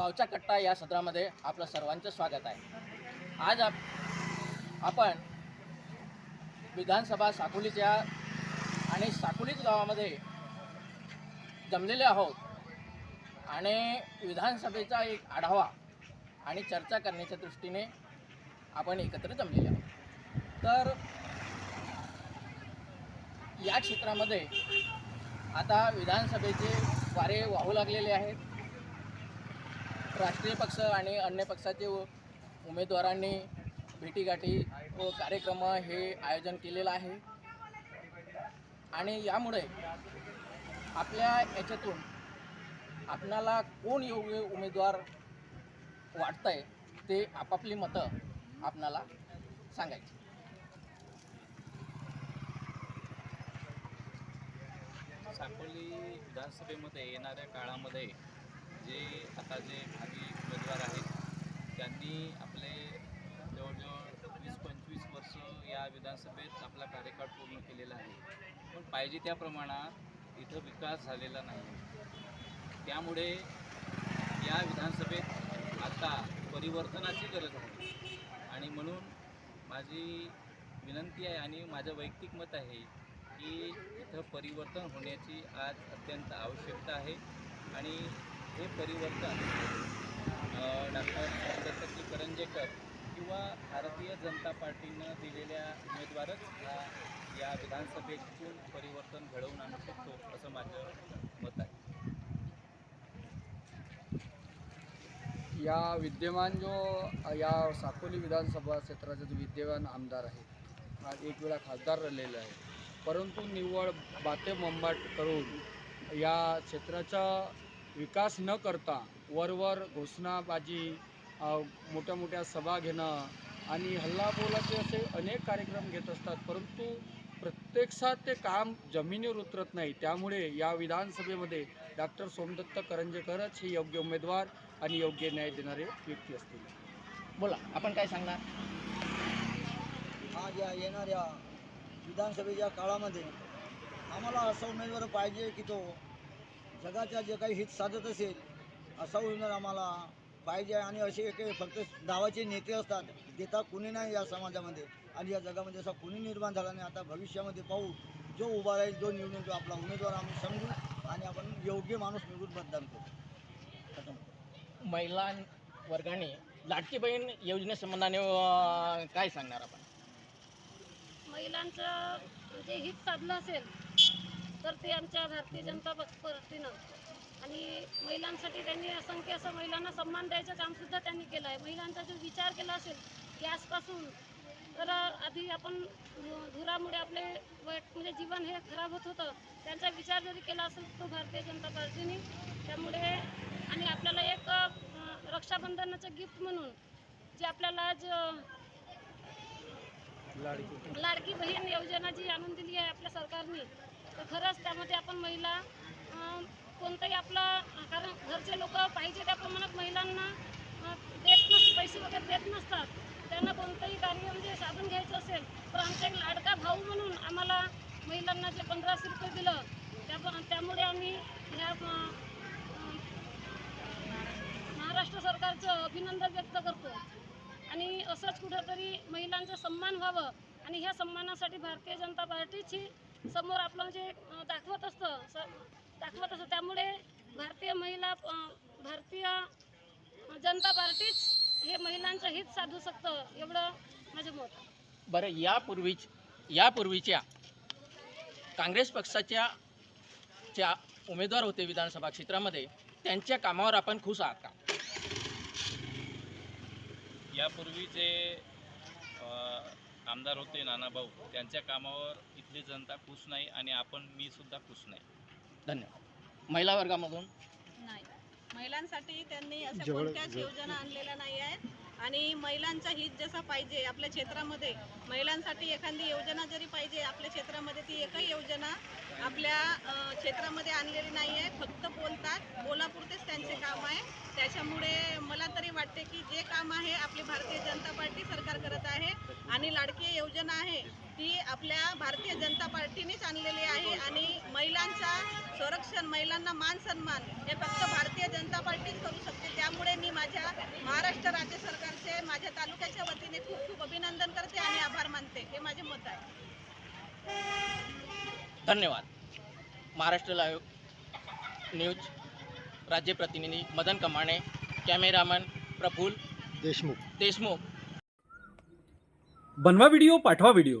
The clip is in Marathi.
गावचा कट्टा या सत्रामध्ये आपलं सर्वांचं स्वागत आहे. आज आप आपण विधानसभा साकोलीच्या आणि साकोलीच गावामध्ये जमलेले आहोत आणि विधानसभेचा एक आढावा आणि चर्चा करण्याच्या दृष्टीने आपण एकत्र जमलेले आहोत. तर या क्षेत्रामध्ये आता विधानसभेचे वारे वाहू लागलेले आहेत. राष्ट्रीय पक्ष आणि अन्य पक्षाचे उमेदवारांनी भेटीगाठी व कार्यक्रम हे आयोजन केलेलं आहे. आणि यामुळे आपल्या याच्यातून आपणाला कोण योग्य उमेदवार वाटतंय ते आपापली मतं आपणाला सांगायची. साकोली विधानसभेमध्ये येणाऱ्या काळामध्ये जे आता जे भावी उमेदवार आहेत त्यांनी आपले जवळजवळ वीस पंचवीस वर्ष या विधानसभेत आपला कार्यकाळ पूर्ण केलेला आहे. पण पाहिजे त्या प्रमाणात इथं विकास झालेला नाही. त्यामुळे या विधानसभेत आता परिवर्तनाची गरज आहे. आणि म्हणून माझी विनंती आहे आणि माझं वैयक्तिक मत आहे की इथं परिवर्तन होण्याची आज अत्यंत आवश्यकता आहे. आणि हे परिवर्तन डॉक्टर दत्तजी करंजेकर किंवा भारतीय जनता पार्टीनं दिलेल्या उमेदवारच हा या विधानसभेतून परिवर्तन घडवून आणू शकतो असं माझं मत आहे. या विद्यमान जो या साकोली विधानसभा क्षेत्राचे जो विद्यमान आमदार आहे हा एक वेळा खासदार राहिलेला आहे परंतु निव्वळ बाते मंबाट करून या क्षेत्राच्या विकास न करता वरवर घोषणाबाजी मोठ्या मोठ्या सभा घेणं आणि हल्लाबोलाचे असे अनेक कार्यक्रम घेत असतात. परंतु प्रत्यक्षात ते काम जमिनीवर उतरत नाही. त्यामुळे या विधानसभेमध्ये डॉक्टर सोमदत्त करंजेकरच हे योग्य उमेदवार आणि योग्य न्याय देणारे व्यक्ती असतील. बोला आपण काय सांगणार? आज या येणाऱ्या विधानसभेच्या काळामध्ये आम्हाला असा उमेदवार पाहिजे की तो जगाच्या जे काही हित साधत असेल असा उमेदवार आम्हाला पाहिजे आणि असे एक फक्त नावाचे नेते असतात देता कुणी नाही या समाजामध्ये. आणि या जगामध्ये असा कुणी निर्माण झाला नाही आता भविष्यामध्ये पाहू जो उभा राहील जो निवडून येतो आपला उमेदवार आम्ही समजू आणि आपण योग्य माणूस निवडून मतदान करू. खतम. महिला वर्गाने लाडकी बहीण योजनेसंबंधाने काय सांगणार आपण? महिलांचं जे हित साधलं असेल तर ते आमच्या भारतीय जनता पक्ष पार्टीनं आणि महिलांसाठी त्यांनी असंख्य असं महिलांना सन्मान द्यायचं कामसुद्धा त्यांनी केलं आहे. महिलांचा जो विचार केला असेल गॅसपासून तर आधी आपण धुरामुळे आपले वाईट म्हणजे जीवन हे खराब होत होतं. त्यांचा विचार जरी केला असेल तो भारतीय जनता पार्टीने त्यामुळे आणि आपल्याला एक रक्षाबंधनाचं गिफ्ट म्हणून जे आपल्याला आज लाडकी लाडकी बहीण योजना जी आणून दिली आहे आपल्या सरकारने तर खरंच त्यामध्ये आपण महिला कोणतंही कोणताही आपला कारण घरचे लोक पाहिजे त्या प्रमाणात महिलांना देत नस पैसे वगैरे देत नसतात. त्यांना कोणतंही कार्य म्हणजे साधून घ्यायचं असेल तर आमचा एक लाडका भाऊ म्हणून आम्हाला महिलांना जे पंधराशे रुपये दिलं त्या त्यामुळे आम्ही ह्या महाराष्ट्र सरकारचं अभिनंदन व्यक्त करतो. आणि असंच कुठंतरी महिलांचा सन्मान व्हावं आणि ह्या सन्मानासाठी भारतीय जनता पार्टीची समोर आपलं जे दाखवत असतं स दाखवत असतं त्यामुळे भारतीय महिला भारतीय जनता पार्टीच हे महिलांचं हित साधू शकतं एवढं माझं मत. बरं यापूर्वीच यापूर्वीच्या काँग्रेस पक्षाच्या ज्या उमेदवार होते विधानसभा क्षेत्रामध्ये त्यांच्या कामावर आपण खुश आहात का यापूर्वी जे अ, आमदार होते नानाभाऊ त्यांच्या कामावर इथली जनता खुश नाही आणि आपण मी सुद्धा खुश नाही. धन्यवाद. महिला वर्गामधून? नाही. महिलांसाठी त्यांनी अशा कोणत्याच योजना आणलेल्या नाही आहेत. आणि महिलांचा हित जसा पाहिजे आपल्या क्षेत्रामध्ये महिलांसाठी एखादी योजना जरी पाहिजे आपल्या क्षेत्रामध्ये ती एकही योजना आपल्या क्षेत्रामध्ये आणलेली नाही आहे फक्त बोलतात. बोलापुरतेच त्यांचे काम आहे. त्याच्यामुळे मला तरी वाटते की जे काम आहे आपली भारतीय जनता पार्टी सरकार करत आहे. आणि लाडकी योजना आहे ती आपल्या भारतीय जनता पार्टीनेच आणलेली आहे आणि महिलांचा संरक्षण महिलांना मान सन्मान हे फक्त भारतीय जनता पार्टीच करू शकते. त्यामुळे माझ्या तालुक्याच्या वतीने खूप खूप अभिनंदन करते आणि आभार मानते. हे माझे मत आहे. धन्यवाद. महाराष्ट्र लाईव्ह न्यूज राज्य प्रतिनिधी मदन कमाणे कॅमेरामन प्रफुल देशमुख. देशमुख. बनवा व्हिडिओ पाठवा व्हिडिओ